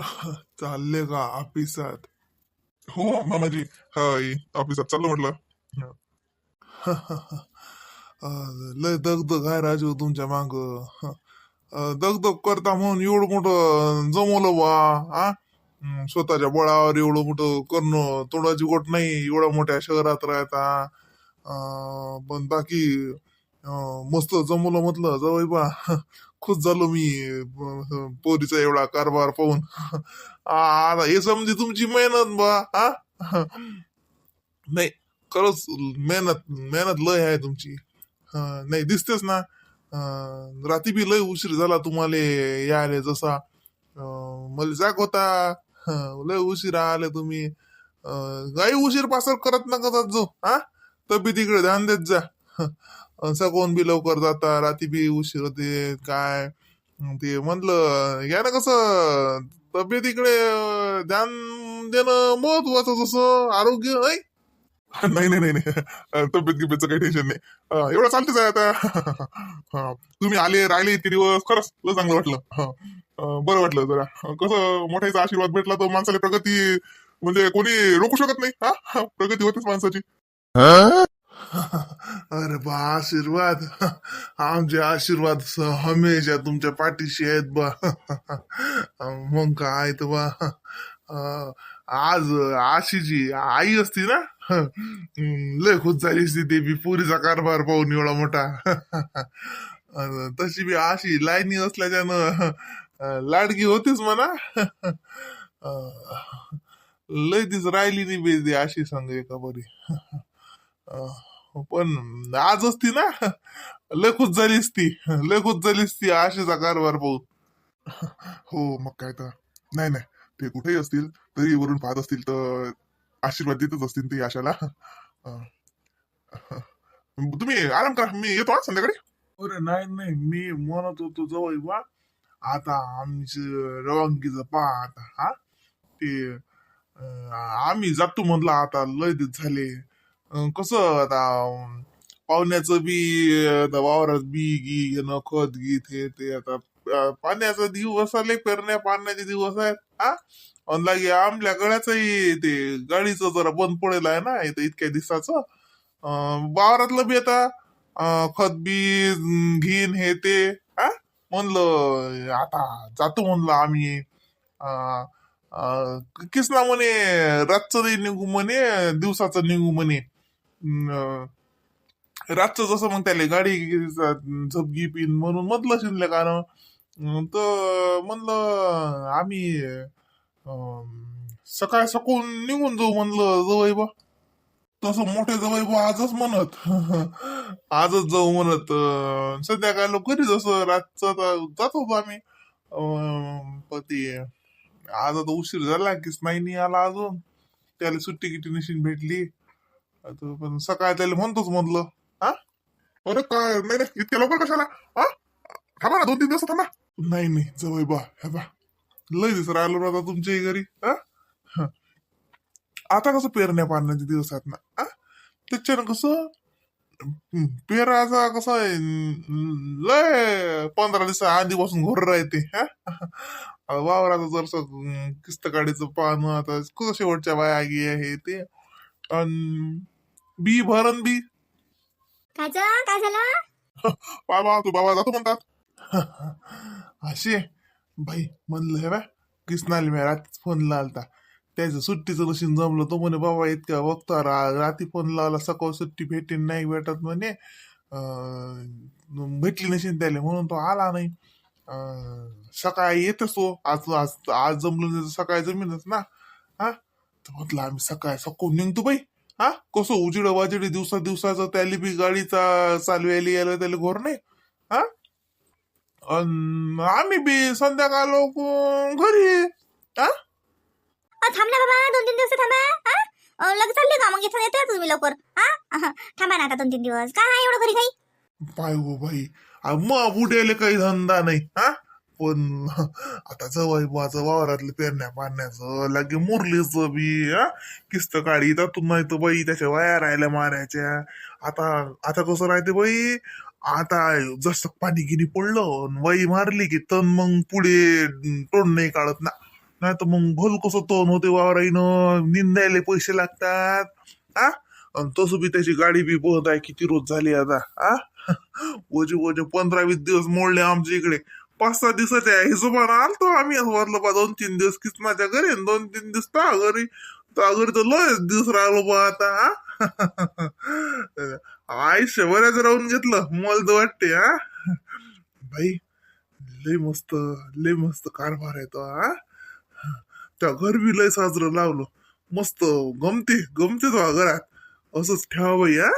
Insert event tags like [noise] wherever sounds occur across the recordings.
चालले का ऑफिसात? हो मामाजी हाय ऑफिसात. चाललो म्हटलं. लय दगदग आहे राजू तुमच्या माग. दगदग करता म्हणून एवढं मोठं जमवलं बा हा? स्वतःच्या बळावर एवढं मोठं करणं तोडाची गोट नाही एवढ्या मोठ्या शहरात राहता. अं, पण बाकी मस्त जमवलं म्हटलं जवळ बा. खुश झालो मी. पोरीचा एवढा कारभार पाहून. आ, आता हे समजी तुमची मेहनत बा हा? नाही खरंच मेहनत मेहनत लय आहे तुमची. नाही दिसतेच ना. रात्री बी लय उशीर झाला तुम्हाला यायले जसा. मला जाग होता. लय उशीर आले तुम्ही. अं, काही उशीर पासर करत नका जात जो हा? तब्येतीकडे ध्यान देत जा. हं, बी लवकर जाता रात्री बी उशीर होते काय? ते म्हणलं या ना कसं तब्येतीकडे ध्यान देणं महत्वाचं जसं आरोग्य [laughs] नाही नाही नाही नाही. नाही तब्येत गिब्येतचं काही टेन्शन नाही. एवढं चालतेच आहे आता. [laughs] हा, तुम्ही आले राहिले इतके दिवस खरंच लय चांगलं वाटलं. बरं वाटलं जरा. कसं मोठ्याचा आशीर्वाद भेटला तर माणसाला प्रगती म्हणजे कोणी रोखू शकत नाही. हा? हा, प्रगती होतेच माणसाची. अरे बा आशीर्वाद. आमचे आशीर्वाद स- हमेशा तुमच्या पाठीशी आहेत बा. मग काय तर बा. अं, आज आशीची आई असती ना? हं, लय खुश झाली असती ते बी पुरीचा कारभार पाहून एवढा मोठा. अन तशी बी आशी लाईनी असल्याच्यानं अं, लाडकी होतीच म्हणा. अं, लय तीच राहिली नाही बे ती आशी सांग एका बरी अं, पण आज असती ना. लय झालीस ती. लय झालीस ती आशेचा कारभार पाहून. हो मग काय तर. नाही नाही. ते कुठेही असतील तरी वरून पाहत असतील तर आशीर्वाद देतच असतील ते आशाला. तुम्ही आराम करा. मी येतो ना संध्याकाळी? अरे नाही नाही. मी म्हणत होतो जवळ बा आता आमचं रवानगीचं पहा आता हा. ते अं, आम्ही जातो म्हणलं आता लय दिवस झाले. कसं आता पाहुण्याचं बी आता वावरात बी गी घेणं खत गीत हे ते आता अं, पाण्याचा दिवस आले पेरण्या पाण्याचे दिवस आहेत हा अन लागे आमल्या गळ्याचंही ते गाडीचं जरा बंद पडेल आहे ना इथं इतक्या दिवसाचं अं, वावरातलं बी आता अं, खत बी अं, घेईन हे ते हा म्हणलं आता जातो म्हणलं आम्ही अं, अं, किसना म्हणे रातचं नाही निघू म्हणे दिवसाचं निघू म्हणे रातचं जसं मग त्याला गाडी झपगी पिन म्हणून म्हटलं शिनले कारण तर म्हणलं आम्ही सकाळ सकून निघून जाऊ म्हणलं जवळ बा. तसं मोठे जवळ बा आजच म्हणत. [laughs] आजच जाऊ म्हणत. सध्या काय लोक घरी जसं रातचं जात होतो आम्ही. पती ते आज आता उशीर झाला की नाही नाही आला अजून. त्याला सुट्टी किटी नशीन भेटली. आता पण सकाळ त्याला म्हणतोच म्हणलं. हा? अरे काय? नाही नाही इतक्या लवकर कशाला? हा? थांबा ना दोन तीन दिवस थांबा. नाही नाही जवळ बा हे बा. लय दिवस राहिलो ना आता तुमच्याही घरी हा? हा. आता कसं पेरण्या पाण्याचे दिवस आहेत ना हा? त्याच्यानं कसं हम्म, कसं आहे लय पंधरा दिवस आधीपासून घोर राहते हा? आता वावराचं जरसं किस्त काढायचं पानं आता कसं शेवटच्या बाया आगी आहे ते? अन बी भरण बी. काय झालं? काय झालं? [laughs] बाबा तू बाबा जातो म्हणतात. [laughs] असे भाई म्हणलं हे बा कृष्णाला मी रात्री फोन लावता त्याचं सुट्टीचं नशीन जमलं तो म्हणे बाबा इतक्या बघतो रा रात्री फोन लावला सकाळ सुट्टी भेटेन नाही भेटत म्हणे. भेटली नशीन त्याला म्हणून तो आला नाही. सकाळी येतच तो. आज आज आज जमलं सकाळी जमीनच ना. हा? म्हटलं आम्ही सकाळी सकाळून निघतो बाई. हा? कसं उजिड वाजिडी दिवसा दिवसाचं त्याला बी गाडीचा चालवायला यायला त्याला घोर नाही? हा? आम्ही बी संध्याकाळ लोक घरी हा? अ, थांब ना बाबा दोन तीन दिवस थांबा. हा? लगेच चालले का? मग इथं येतोय तुम्ही लवकर. हा? थांबा ना आता दोन तीन दिवस. काय एवढं घरी काही? पाय हो बाई. मग उड्याले काही धंदा नाही. हा? पण आता जवळ माझं वावरातलं पेरण्या पाण्याचं लागे मुरलीचं बी हा? किस्त काढी तू नाही तर बाई त्याच्या वाया राहिल्या मारायच्या. आता आता कसं राहते बाई? आता जसं पाणी गिनी पडलं अन वाई मारली की तन मग पुढे तोंड नाही काढत ना. नाही तर मग भल कसं तण होते वावराईनं निंदायला पैसे लागतात आ अन तसं बी त्याची गाडी बी बहुत आहे किती रोज झाली आता आ वजे वजे पंधरा वीस दिवस मोडले आमच्या इकडे. पाच सहा दिवसाच्या हिशोबानं आलतो आम्ही. असं वाटलं बा दोन तीन दिवस किसनाच्या घरी आणि दोन तीन दिवस तो घरी तो घरी तर लयच दिवस राहिलो बा आता हा. आयुष्य बऱ्याच राहून घेतलं मला तर वाटते हा. बाई लय मस्त लय मस्त कारभार आहे तो हा. त्या घर बी लय साजरं लावलं. मस्त गमते गमते तो हो घरात. असंच ठेवा बाई हा.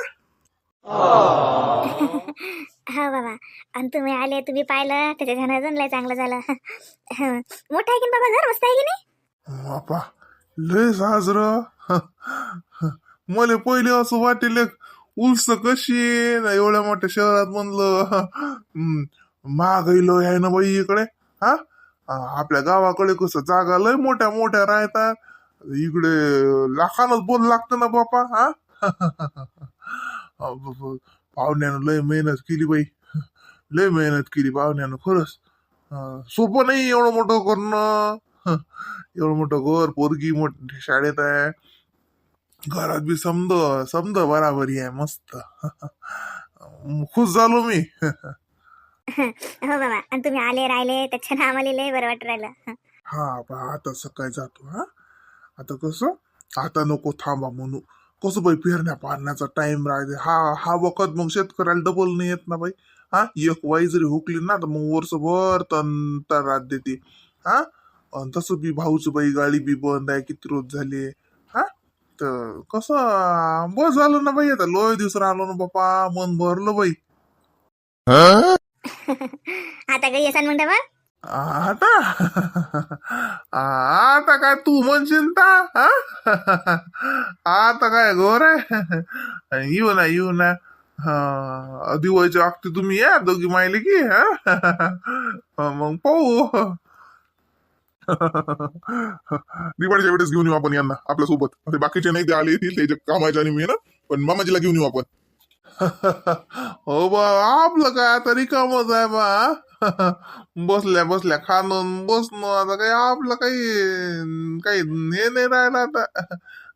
हा बाबा. आणि तुम्ही आले तुम्ही पाहिलं त्याच्या अजून लय चांगलं झालं. मोठं आहे की नाही बाबा घर? मस्त आहे की नाही? बापा लय साजर. मला पहिले असं वाटेल उलस कशी आहे? ना एवढ्या मोठ्या शहरात म्हणलं. हम्म, महागाई लय आहे ना बाई इकडे? हा? आ, आपल्या गावाकडे कसं जागा लय मोठ्या मोठ्या राहतात. इकडे लाखानच बोल लागतं ना बापा हा? पाहुण्यानं लय मेहनत केली बाई. लय मेहनत केली पाहुण्यानं खरंच. सोपं नाही एवढं मोठं करणं. एवढं मोठं घर पोरगी मोठी शाळेत आहे. घरात बी समद समद बराबरी आहे मस्त. खुश झालो मी. हो बाबा आणि तुम्ही आले राहिले त्याच्यानं आम्हाला लय बरं वाटू राहिलं. हा बा आता सकाळी जातो हा. आता कसं? आता नको थांबा म्हणू कसं बाई पेरण्या पारण्याचा टाइम राहते हा हा वखत मग शेतकऱ्याला डबल नाही येत ना बाई. हा एक वाई जरी हुकली ना तर मग वर्षभर तन रात देते. हा? अन तसं बी भाऊचं बाई गाडी बी बंद आहे किती रोज झाले? हा? तर कसं बस झालं ना बाई आता. लोय दिवस राहिलो ना बापा मन भरलं बाई. [laughs] आता काही असाल म्हणता मग आता? आता काय तू म्हणशील ता आता काय गोर आहे? येऊ ना येऊ ना. हा, दिवाळीच्या अगदी तुम्ही या दोघी माहिले की मग पाहू. दिवाळीच्या वेळेस घेऊन येऊ आपण यांना आपल्यासोबत बाकीचे नाही ते आले येतील त्याच्या कामाच्या आणि मी ना पण मामाजीला घेऊन येऊ आपण. हो बा आपलं काय आता रिकामच आहे बा [laughs] बसल्या बसल्या खाणं बसणं आता काही आपलं काही काही हे नाही राहिलं आता.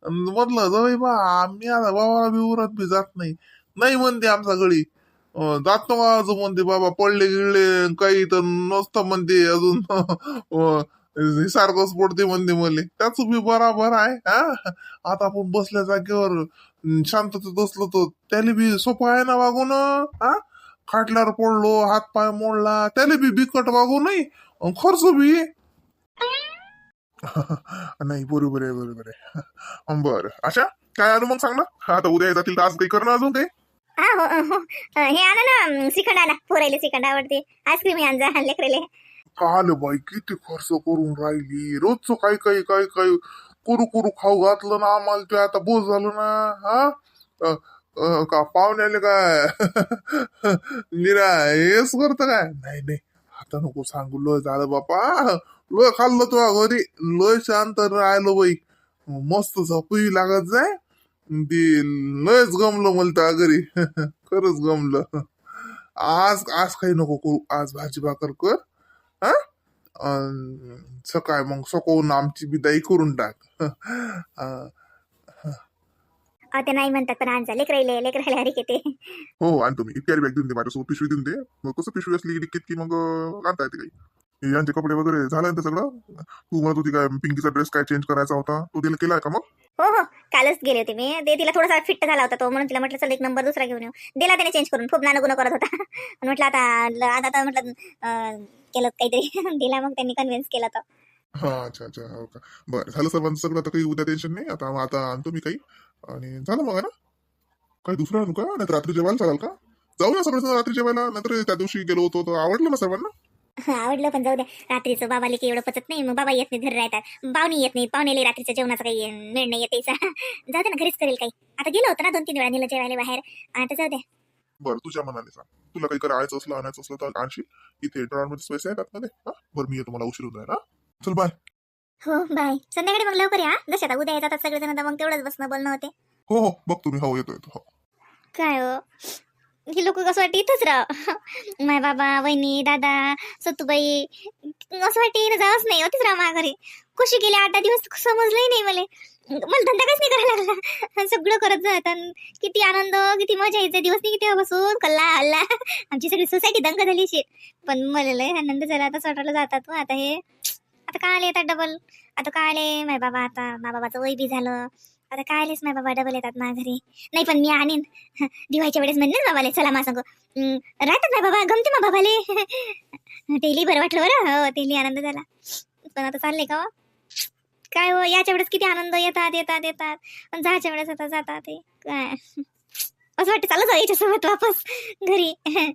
म्हटलं जाऊ बा आम्ही आता बाबा बिवरात बी जात नाही. नाही म्हणते आमचा गळी जातो अजून म्हणते बाबा पडले गिळले काही तर नसतं म्हणते अजून. [laughs] सारखंच पडते म्हणते मले. त्याच बी बराबर आहे हा. आता आपण बसल्या जागेवर अं, शांततेत बसलो तर त्याला बी सोपं आहे ना वागून हा. खाटल्यावर पडलो हात पाय मोडला त्याला बी बिकट वागू नाही खर्च बी. [laughs] नाही बरोबर आहे बरोबर आहे. [laughs] बरं. अशा काय आलं मग सांग ना आता उद्या जातील तर आज काही करणं अजून काही? हा हो हो हे. आणा ना श्रीखंड आणा पोरायले श्रीखंड आवडते. आईस्क्रीम आण जा लेकरेले काल बाई किती खर्च करून राहिली. रोजचं काही काही काही काही कुरू कुरू खाऊ घातलं ना आम्हाला ते आता बोज झालं ना हा? का पाहुण्याले काय? [laughs] निरा हेच करत काय? नाही नाही. आता नको सांगू. लय झालं बापा. लय खाल्लं तुझ्या घरी. लय शांत राहिलो बाई. मस्त झोपही लागत जाय ती लयच गमलं मला त्या घरी. [laughs] खरंच गमलं. आज आज काही नको करू. आज भाजी भाकर कर. हा? सकाळ मग सकाळून आमची बिदाई करून टाक. [laughs] ते नाही म्हणतात पण आणजा लेकरायले लेकरायले हरिक येते. हो आणि तुम्ही. इतकी बॅग देऊन दे माझ्यासोबत पिशवी देऊन दे. मग कसं पिशवी असली की की मग आणता येते काही? यांचे कपडे वगैरे झालं ना सगळं? तू म्हणत होती काय पिंकीचा ड्रेस काय चेंज करायचा होता? तो तिला केलाय का मग? हो हो. कालच गेले होते मी. ते तिला थोडासा फिट्ट झाला होता तो. म्हणून तिला म्हटलं चल एक नंबर दुसरा घेऊन येऊ. दिला त्याने चेंज करून. खूप नानगुण करत होता. [laughs] म्हटलं आता आता आता म्हटलं केलं काहीतरी. [laughs] दिला मग त्यांनी कन्व्हिन्स केला तो. हा अच्छा अच्छा. हो का. बरं झालं सर्वांचं सगळं. आता काही उद्या टेन्शन नाही. आता आता आणतो मी काही. आणि झालं मग ना? काही दुसरं आणू का? नाही रात्री जेवायला चालेल का? जाऊ ना सगळं रात्री जेवायला. नंतर त्या दिवशी गेलो होतो तर आवडलं ना सर्वांना? [laughs] आवडलं पण जाऊ द्या. रात्रीचं बाबाला काही एवढं पचत नाही. मग बाबा येत नाही घरी राहतात. पाहुणे येत नाही पाहुणेले रात्रीच्या जेवणाचा काही मेळ नाही. येते [laughs] जाऊ दे ना घरीच करेल काही. आता गेलो होतं ना दोन तीन वेळा नेलं जेवायला बाहेर. आता जाऊ द्या. बरं तुझ्या मनाने सांग. तुला काही करायचं असलं आणायचं असलं तर आणशील. इथे ड्रॉवरमध्ये पैसे आहेत आतमध्ये हा? बरं मी येतो. मला उशीर होत आहे ना चल बाय हो बाय. संध्याकाळी मग लवकर या जसे आता उद्या येतात सगळेजण तर मग तेवढंच बसणं बोलणं होते. हो हो. बघ तुम्ही. हो येतो येतो. हो. काय हो? हे लोक कसं वाटतं इथंच राह. [laughs] माय बाबा वहिनी दादा सतुबाई असं वाटते इथं जावंच नाही होतीच राह माझ्या घरी कशी गेले आठ दिवस समजलंही नाही मला. मला धंदा काहीच नाही करायला लागला? [laughs] सगळं करत जात किती आनंद किती मजा यायचा दिवस नाही किती बसून कल्ला हल्ला. आमची सगळी सोसायटी दंग झाली शेत पण मला लय आनंद झाला. आता स्वतःला जातात हो, आता हे. आता काय आले येतात डबल आता काय आले माय बाबा आता मा बाबाचं वय बी झालं. आता काय आलेच माय बाबा डबल येतात ना घरी. नाही पण मी आणीन. [laughs] दिवाळीच्या वेळेस म्हणले ना बाबाले चला मा सांग. राहतात माय बाबा गमते मा बाबाले. [laughs] तेली बरं वाटलं बरं. हो तेली आनंद झाला. पण आता चालले का हो? काय हो याच्या वेळेस किती आनंद. येतात येतात येतात. पण जायच्या वेळेस आता जातात ते. काय? [laughs] असं वाटतं चालू जाऊ याच्यासोबत वापस. घरी. आहे.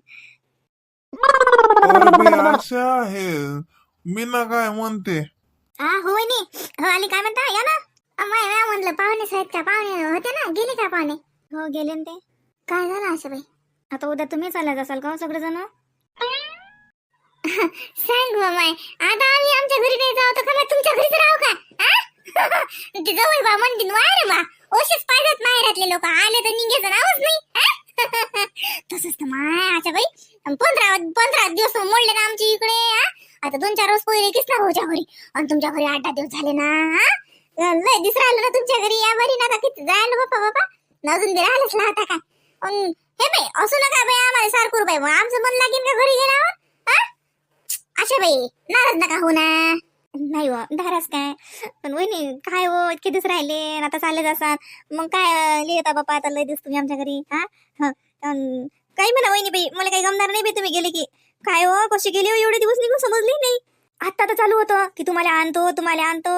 मी ना काय म्हणते? हा होय नी. हो आली काय म्हणता? या ना. अम्मा या म्हणलं पाहुणे आहेत का पाहुणे होते ना? गेले का पाहुणे? हो गेले ना ते. काय झालं असं बाई? आता उद्या तुम्ही चालत असाल का सगळे जण [laughs] सांग माय. आता आम्ही आमच्या घरी नाही जाऊ तर का तुमच्या घरीच राहू का? आ? [laughs] ते जवळ बा म्हणतील वाय रे बा ओशीच पाहिजेत माहेरातले लोक. आले तर निघायचं नावच नाही. आ? [laughs] तसंच तर माय अच्छा बाई. पंधरा पंधरा दिवस मोडले ना आमच्या इकडे आता दोन चार रोज पहिले किस ना भाऊच्या घरी. आणि तुमच्या घरी आठ दहा दिवस झाले ना लय दिस राहिलं ना तुमच्या घरी. या बरी ना किती जायला बाप्पा बाप्पा अजून ते राहिलंच ना आता काय. हे बाई असू नका बाई आम्हाला सारखं बाई. आमचं मन लागेल का घरी गेल्यावर हा? अच्छा बाई नाराज नका हो ना. नाही हो धारास काय? पण वहिनी काय हो इतके दिवस राहिले आता चालले जासात मग काय लिहिता बाप्पा आता लय दिस तुम्ही आमच्या घरी हा? काही म्हणा वहिनी बाई मला काही गमणार नाही बाई तुम्ही गेले की. काय हो कशी गेली हो एवढे दिवस निघून समजली नाही. आता तर चालू होतं की तुम्हाला आणतो तुम्हाला आणतो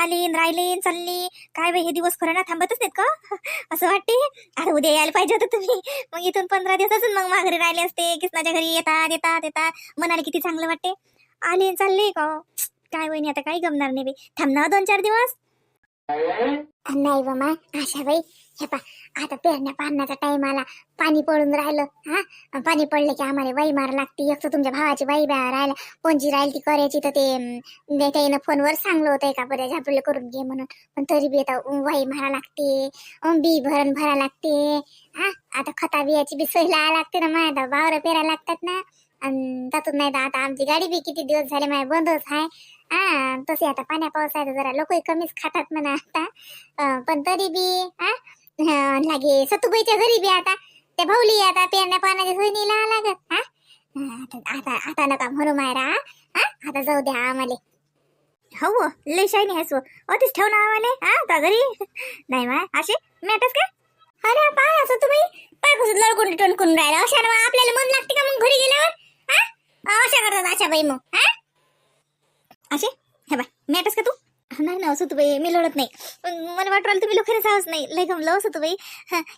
आली राहिली चालली. काय बाई हे दिवस खरं ना थांबतच नाहीत का? [laughs] असं वाटते? अरे उद्या यायला पाहिजे होतं तुम्ही. मग इथून पंधरा दिवस मग माघारी राहिले असते किसनाच्या घरी येतात येतात येतात. मनाला किती चांगलं वाटते. आले चालले का? काय वहिनी आता काही गमणार नाही बाई. थांबणार दोन चार दिवस. नाही बाबा आशा बाई. हे पा आता पेरण्या पाण्याचा टाइम आला. पाणी पडून राहिलं हा? पाणी पडलं की आम्हाला वाई मार लागते. एक तर तुमच्या भावाची बाई बा राहिला. कोणची राहील ती करायची तर ते त्याईनं फोनवर सांगलं होतं एका पर्याय आपल्याला करून घे म्हणून. पण तरी बी आता वाई मारा लागते. बी भरण भरा लागते. हा? आता खता बियाची बी सोय लावा लागते ना माझ्या वावर पेरायला लागतात ना. आणि त्यातून नाही तर आता आमची गाडी बी किती दिवस झाले माझ्या बंदच आहे हा? तसे आता पाण्या पावसाचं जरा लोकही कमीच खातात म्हणा आता. पण तरी बी हा? लागे सतुबाईच्या घरी बी आता. ते भाऊली आता पेरण्या पाण्याची सोय नाही लावा लागत हा आता आता आता नका म्हणू मायरा हा? आता जाऊ द्या आम्हाला. हो लय शाईनी हसव अतिच हो. ठेव ना आम्हाला हा का घरी? नाही माय असे? मॅटच का? अरे पाय असं तुम्ही पाय कसं लडकून टणकून राहिला. अशा ना आपल्याला मन लागते का मग घरी गेल्यावर? हा? अशा करतात अशा बाई मग हा? असे हे बाय मॅटस का तू? नाही ना असं बाई मी लढत नाही. पण मला वाटलं तुम्ही लोकांनी साहस नाही. लय गमलं असं बाई.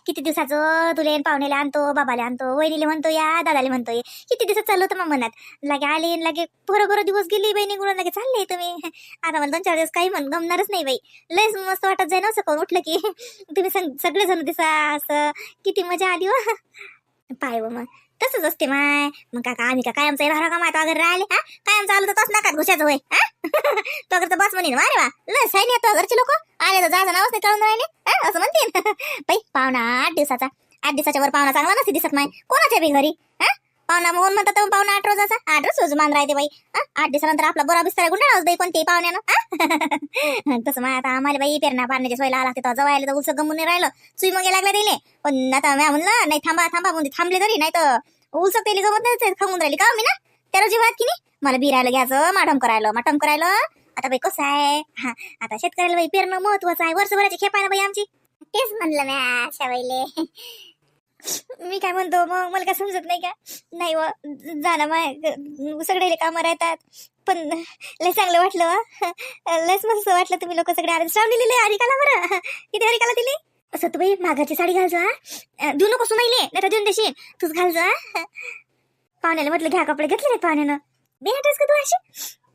किती दिवसाचं तुले पाहुण्याला आणतो बाबाला आणतो वहिनीले म्हणतो या दादाले म्हणतोय. किती दिवसात चाललो होतं मग मनात? लागे आले लागे बरं बरं दिवस गेली बाई निघून लागे चालले तुम्ही. आता मला दोन चार दिवस काही म्हण गमणारच नाही बाई. लयच मस्त वाटत जाय ना असं उठलं की. [laughs] तुम्ही सग सगळेजण दिसा असं. किती मजा आली हो. पाय मग. तसंच असते माय. मग काका आम्ही का कायमचा राहणार का माय? अगर राहिले हा? कायम चालू तर तस नकात घुशाचं होय हा? [laughs] तो अगर तर बस म्हणेन ना वा लय साई नाही तो घरचे लोक. आले तर जायचं नावच नाही कळून राहिले हा? असं म्हणते [laughs] बाई पाहुणा आठ दिवसाचा. आठ दिवसाच्या वर पाहुणा चांगला नसते दिसत माय. कोणाच्या बी घरी हा? पाहुणा म्हणून म्हणतात पाहुणा आठ रोजाचा. आठ रोज मान राहते बाई. आठ दिवसानंतर आपला बरा बिस्तारा गुंडा बाई कोणते पाहुण्यानं. [laughs] तसं मग आता आम्हाला बाई पेरणा पाण्याची सोय लागते. तेव्हा जवळ आले तर उलसं गमून नाही राहिलं. सुई मग लागला दिले पण आता मी म्हणलं नाही थांबा थांबा म्हणजे थांबले तरी नाही तर उलसं तेली गमत नाही खाऊन राहिली. का मी ना? त्या रोजी वाद की नाही? मला बिरायला घ्यायचं माठम करायला. माठम करायला? आता बाई कसं आहे? हा आता शेतकऱ्याला बाई पेरणं महत्वाचं आहे. वर्षभराची खेप आहे ना बाई आमची? तेच म्हणलं मी अशा वेळेले मी काय म्हणतो मग मला काय समजत नाही का? नाही व जाणं माय सगळे कामं राहतात. पण लय चांगलं वाटलं लयच मस्त वाटलं तुम्ही लोक सगळे आले श्रावणी लिहिले हरिकाला बरं. किती हरिकाला दिली? असं तू बाई मागाची साडी घालजो हा. देऊ नको सुनाईले नाही तर देऊन देशील. तूच घालजो हा. पाहुण्याला म्हटलं घ्या कपडे घेतले नाही पाहुण्यानं. बेहतेस का तू अशी?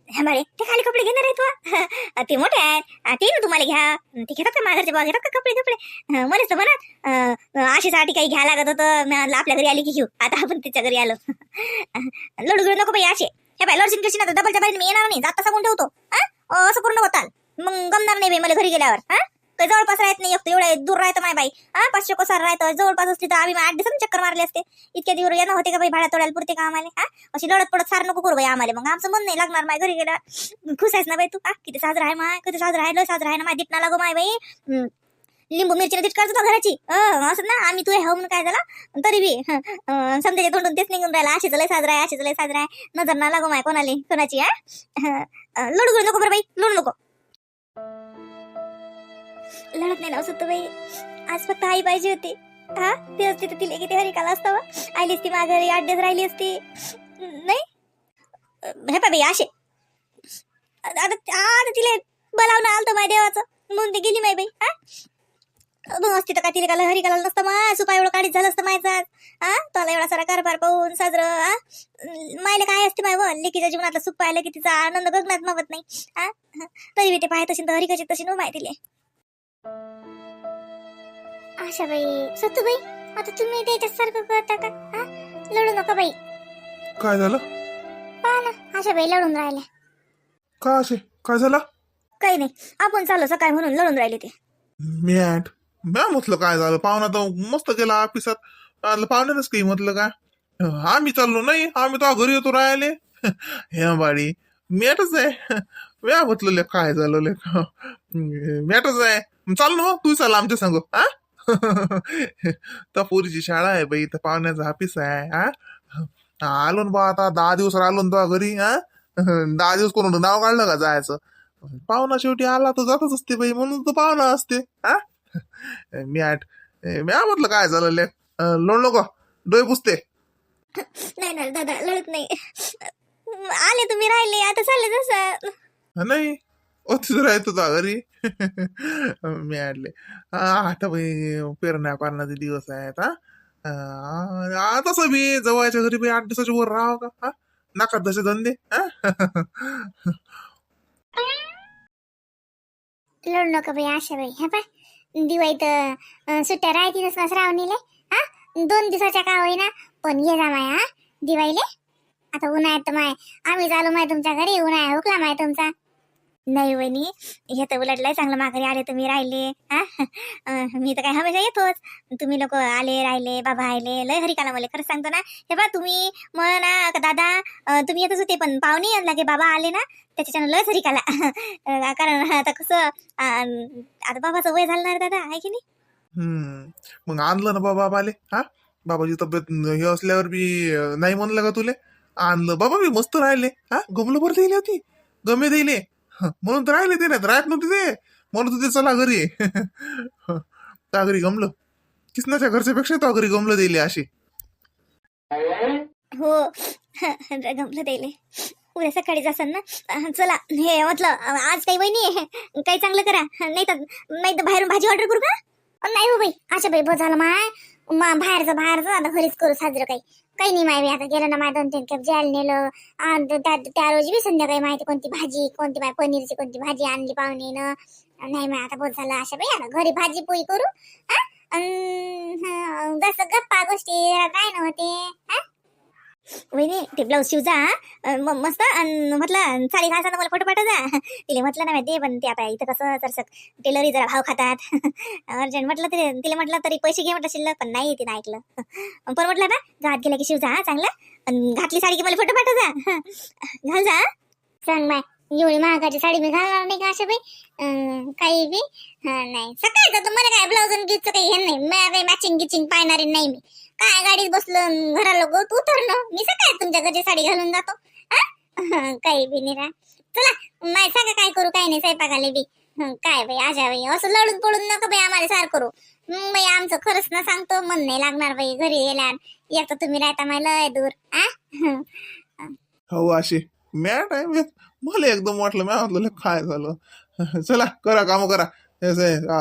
हमारे ते खाली कपडे घेणार आहे तू ते मोठे आहेत. ते ना तुम्हाला घ्या. ते घेतात का माघारचे बाबा घेतात का कपडे कपडे. अं, मलाच तर म्हणत आशीसाठी काही घ्या लागत होतं आपल्या घरी आली की घेऊ. आता आपण तिच्या घरी आलो. लडू गिळू नको बाई आशे हे बाई लडशीन कशी ना डबलच्या डबल मी येणार नाही. जाता सांगून ठेवतो. हा? असं पूर्ण नको चाल मग गमणार नाही बाई मला घरी गेल्यावर. हा काही जवळपास राहत नाही एकटं एवढ्या दूर राहतं माय बाई. हा पाचशे कोसार राहतं. जवळपास असली तर आम्ही आठ दिवसांनी चक्कर मारले असते. इतक्या दिवस येणं होते का बाई भाड्या तोडायला पुरते का आम्हाला? हा? अशी लढत पडत सार नको करू बाई आम्हाला. मग आमचं मन नाही लागणार माय घरी गेला. खुश आहेस ना बाई तू? का किती साजरा आहे माय किती साजरा आहे लय साजरा आहे ना माय दिटना लागो माय बाई. हम्म. लिंबू मिरची नीट करतो घराची. असं ना आम्ही तू हो म्हणून काय झाला? तरी बी अं, समजायच्या तोंडून तेच निघून राहिला. अशीच लय साजरा आहे अशीच लय साजरा आहे. नजर ना लागो माय कोणाली कोणाची हा? अं, लढू नको बरं बाई लोड नको. लढत नाही ना असं बाई. आज फक्त आई पाहिजे होती. हा? ती असती तर तिला किती हरी काला असतं आली असती माघारी आठ दिवस राहिली असती. नाही? हे पा बाई असे. आता आता तिला बोलावणं आलं माय देवाचं. म्हणून ती गेली माय बाई हा? मग असती तर काय तिला काला हरी काला नसतं माय. सुपा एवढं काढीत झालं असतं मायचा हा? तुला एवढा सारा कारभार पाहून साजरं हा? मायला काय असते माय व लेकीच्या जीवनातलं सुख पाहिलं की तिचा आनंद गगनात मावत नाही. हा? तरी बी ते पाहत असेल तर हरिकाची तशी न माहिती दिली आशा बाई सतू बाई आता तुम्ही त्याच्यासारखं करता का? हा? लढू नका बाई. काय झालं? पहा ना आशा बाई लढून राहिल्या. का असे? काय झालं? काही नाही आपण चाललो सकाळी म्हणून लढून राहिले ते. मॅट म्या म्हटलं काय झालं? पाहुणा तर मस्त गेला ऑफिसात. आलं पाहुण्यानंच काही म्हटलं काय आम्ही चाललो नाही आम्ही तर घरी येतो राहिले. हे बाडी मॅटच आहे. म्या म्हटलं काय झालं ले मॅटच आहे. चाल ना मग तू चाल आमच्या संग हा? [laughs] त्या पोरीची शाळा आहे बाई तर पाहुण्याचं ऑफिस आहे हा? आलो ना बा आता दहा दिवस राहिलो ना घरी हा? [laughs] दहा दिवस कोण नाव काढलं का जायचं? पाहुणा शेवटी आला तर जातच असते बाई म्हणून तो पाहुणा असते हा? [laughs] मॅट म्या म्हटलं काय झालं ले लोण नको डोळे पुसते. नाही ना दादा लढत नाही. आले तुम्ही राहिले आता चालले जसं. नाही ओतीच राहतो तुझ्या घरी? मी आणले. आता बाई पेरण्या पारण्याचे दिवस आहेत हा. तसं बी जवळच्या घरी बाई आठ दिवसाच्या वर राहावं का? हा? नाकात तसे धंदे हा. नका बाई आशा बाई हा पाय दिवाळीत अं, सुट्ट्या राहतीलच ना श्रावणीले? हा? दोन दिवसाच्या का होईना? पण ये जा माय हा दिवाळीले. आता उन्हाळ्यात तर माय आम्ही चालू माय तुमच्या घरी उन्हाळ्या हुकला माय तुमचा. नाही वहिनी हे तर उलटलंय चांगलं माघारी आले तुम्ही राहिले. हा? मी तर काय हमेशा येतोच. तुम्ही लोक आले राहिले बाबा आले लय हरिकाला मला खरंच सांगतो ना. हे बा तुम्ही मला ना दादा तुम्ही येतच होते पण पाहुणे आणला की बाबा आले ना त्याच्याच्यानं लयच हरिकाला. अं, कारण आता कसं आता बाबाचं वय झालं ना दादा आहे की नाही? हम्म मग आणलं ना बाबा आले हा? बाबाची तब्येत हे असल्यावर बी नाही म्हणलं का तुले? आणलं बाबा मी मस्त राहिले हा? गमलं भर दिली होती गमे दिले. [laughs] म्हणून तर राहिले ते नाही राहत नव्हते ते. म्हणत होते चला घरी. [laughs] त्या घरी गमलं? किसनाच्या घरच्यापेक्षा त्या घरी गमलं दिले अशी हो. [laughs] गमलं दिले उद्या सकाळीच असेल ना? चला हे म्हटलं आज काही वही नाही काही चांगलं करा. नाही तर नाही तर बाहेरून भाजी ऑर्डर करू का? नाही हो बाई. अच्छा बाई बस झालं माय. मग बाहेरचं बाहेरचं आता घरीच करू साजरं काही. काही नाही माय आता गेलं ना माय दोन तीन कप जायला नेलं. त्या त्या- रोज बी संध्याकाळी माहिती कोणती भाजी कोणती माय पनीरची कोणती भाजी आणली पाहुणेनं. नाही माय आता बोल झालं अशा बाई आता घरी भाजी पोळी करू हा जसं गप्पा गोष्टी काय नव्हते हा वहिनी ते ब्लाऊज शिवजा मस्त. म्हटलं साडी घालताना मला फोटो पाठवजा तिला म्हटलं ना माहिती पण ते आता इथं कसं तर टेलरी जरा भाव खातात. [laughs] अर्जंट म्हटलं ते तिला म्हटलं तरी पैसे घे म्हटलं शिल्लक पण नाही तिने ऐकलं. [laughs] पण म्हटलं ना घात गेला की शिवजा चांगलं. घातली साडी की मला फोटो पाठवजा [laughs] घाल जा चांग माय एवढी महागाची साडी मी घालणार नाही का अशा बाई? अं, काही बी? नाही. सकाळचं तर मला काय ब्लाऊज आणि गीतचं काही हे नाही. मॅचिंग गिचिंग पाहणारी नाही मी. काय गाडीत बसलं घराला गोत उतरणं मी काय तुमच्या घरची साडी घालून जातो. काही बी नाही चला माय सांगा काय करू काय नाही स्वयंपाकाले बी. काय बाई आजा बाई असं लढून पडून नका बाई आम्हाला सार करू. बाई आमचं खरंच ना सांगतो मन नाही लागणार बाई घरी गेल्या एक तुम्ही राहता मला लय दूर. आ? हो. अशी. मॅट आहे मला एकदम वाटलं मॅ म्हटलं काय झालं. चला करा काम करा. हे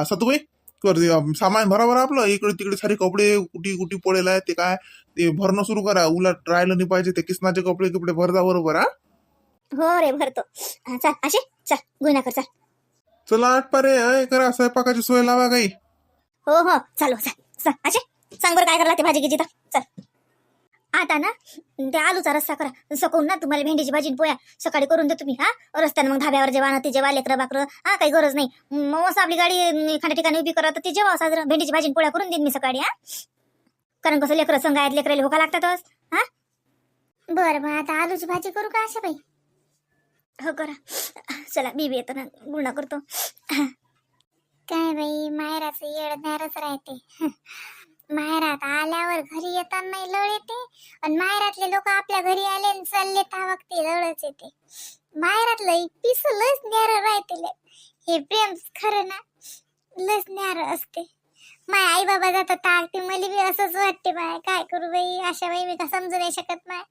सतुबाई. कर दे, अम, सामान भरा भरा आपलं. इकडे तिकडे सारे कपडे कुठी कुठी पडेल आहे ते काय? ते भरणं सुरू करा. उलट राहिलं नाही पाहिजे ते किसनाचे कपडे कपडे भरजा बरोबर हा? हो रे भरतो. हा, चल असे चल गुन्हा कर चल. चला आठ पारे अय, करा. स्वयंपाकाची सोय लावा काही. हो हो. चालू चल चल असे सांग बरं काय करायला ते भाजी गिजी तर. चल. आता ना त्या आलूचा रस्ता करा. सकून ना तुम्हाला भेंडीची भाजी पोया सकाळी करून देतो मी हा. रस्त्याने मग धाब्यावर जेव्हा ना ते जेव्हा लेकरं बाकरं हा काही गरज नाही. मग असं आपली गाडी एखाद्या ठिकाणी उभी करत ते जेव्हा साजरं. भेंडीची भाजी पोळ्या करून देईन मी सकाळी हा. कारण कसं लेकरं संघ आहेत लेकराला भोका लागतातच हा. बरं मग आता आलूची भाजी करू का अशा बाई? हो करा. चला मी बी येतो ना गुन्हा करतो. काय बाई मायराचं येडणारच राहते. माहेरात आल्यावर घरी येताना लळ येते. आणि माहेरातले लोक आपल्या घरी आले आणि चालले तावक लळच येते. माहेरातलं पिस लस न्यार राहते हे प्रेम खरं ना लस न्यार असते. माय आई बाबा जातात टाकते मला बी असंच वाटते माय काय करू बाई अशा बाई मी का समजू नाही शकत माय.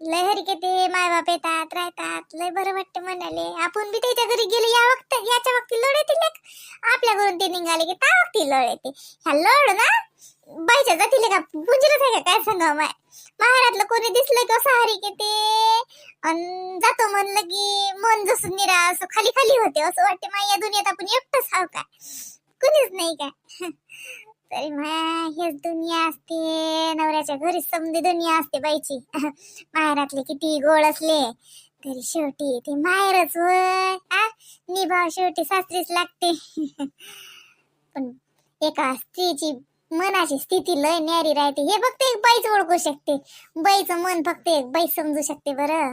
लय हरी ते माय बाप येतात राहतात. लय बरं वाटते म्हणाले. आपण बी त्याच्या घरी गेलो या वक्त याच्या वक्ती लढ येते आपल्या घरून ते निघाले की त्या वक्ती लढ येते. ह्या लढ ना बाईच्या जातील का पुंजरच आहे का? काय सांगा माय? माहेरातलं कोणी दिसलं की सहारी हरी ते अन जातो म्हणलं की मन जसं निरा असं खाली खाली होते असं वाटते माय या दुनियात आपण एकटंच हाव काय कुणीच नाही काय [laughs] तरी माया हेच दुनिया असते नवऱ्याच्या घरी समधी दुनिया असते बाईची. [laughs] माहेरातले किती गोड असले तरी शेवटी ते माहेरच वय आ? निभाव शेवटी सासरीच लागते. [laughs] पण एका स्त्रीची मनाची स्थिती लय न्यारी राहते. हे फक्त एक बाईच ओळखू शकते. बाईचं मन फक्त एक बाई समजू शकते बरं.